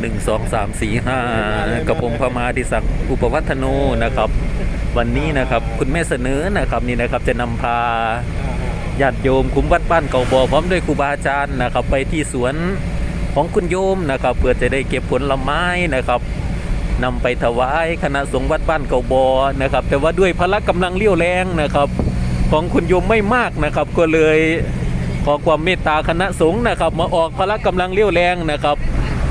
หนึ่งสองสามสี่ห้ากระผมพมาดิศักดิ์อุปวัฒโนนะครับ วันนี้นะครับคุณแม่เสนอนะครับนี่นะครับจะนำพาญาติโยมคุ้มวัดบ้านเก่าบ่อพร้อมด้วยครูบาอาจารย์นะครับ ไปที่สวนของคุณโยมนะครับเพื่อจะได้เก็บผลไม้นะครับนำไปถวายคณะสงฆ์วัดบ้านเก่าบ่อนะครับ แต่ว่าด้วยพละกำลังเลี้ยวแรงนะครับ ของคุณโยมไม่มากนะครับ ก็เลยขอความเมตตาคณะสงฆ์นะครับ มาออกพละกำลังเลี้ยวแรงนะครับ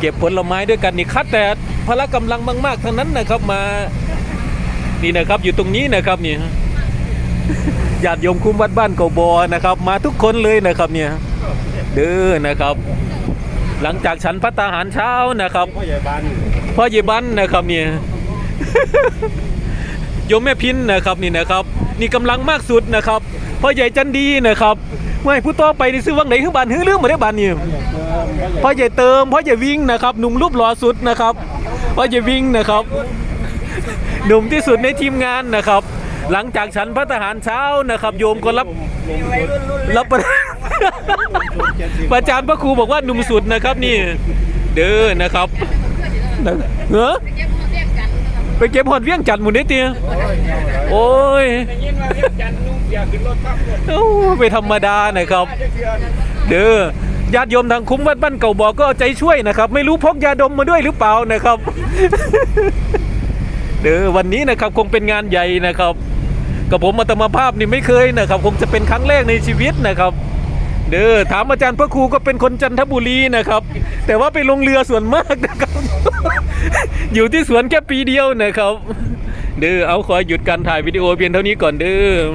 เก็บผลไม้ด้วยกันนี่คัดแต่พละกำลังมาก ๆทั้งนั้นนะครับมา นี่นะครับอยู่ตรงนี้นะครับนี่ญาติโยมคุ้มวัดบ้านเกาบอนะครับ มาทุกคนเลยนะครับเนี่ยเด้อนะครับ หลังจากฉันพัตตาหารเช้านะครับพ่อใหญ่บ้านพ่อเยบันนะครับเนี่ยโยมแม่พินนะครับนี่นะครับ นี่กำลังมากสุดนะครับพ่อใหญ่จันดีนะครับ ไม่ผู้ต่อไปนี่ซื้อวังไหนขึ้นบ้านฮื้อเรื่องมาได้บ้านนี่พ่อใหญ่เติมพ่อใหญ่วิ่งนะครับหนุ่มรูปหล่อสุดนะครับพ่อใหญ่วิ่งนะครับหนุ่มที่สุดในทีมงานนะครับ หลังจากฉันพระทหารเช้านะครับ โยมก็รับรับประประจานพระครูบอกว่าหนุ่มสุดนะครับนี่ เด้อนะครับเออไปเก็บหอดเวียงจันทร์หมุนได้เตียโอ้ย โอ้ไปธรรมดานะครับ เด้อญาติโยมทางคุ้มวัดบ้านเก่าบอกก็เอาใจช่วยนะครับ ไม่รู้พกยาดมมาด้วยหรือเปล่านะครับ เด้อวันนี้นะครับคงเป็นงานใหญ่นะครับ กับผมอัตมาภาพนี่ไม่เคยนะครับ คงจะเป็นครั้งแรกในชีวิตนะครับ เด้อถามอาจารย์พระครูก็เป็นคนจันทบุรีนะครับ แต่ว่าไปลงเรือส่วนมากนะครับ อยู่ที่สวนแค่ปีเดียวนะครับ เด้อเอาขอหยุดการถ่ายวิดีโอเพียงเท่านี้ก่อนเด้อ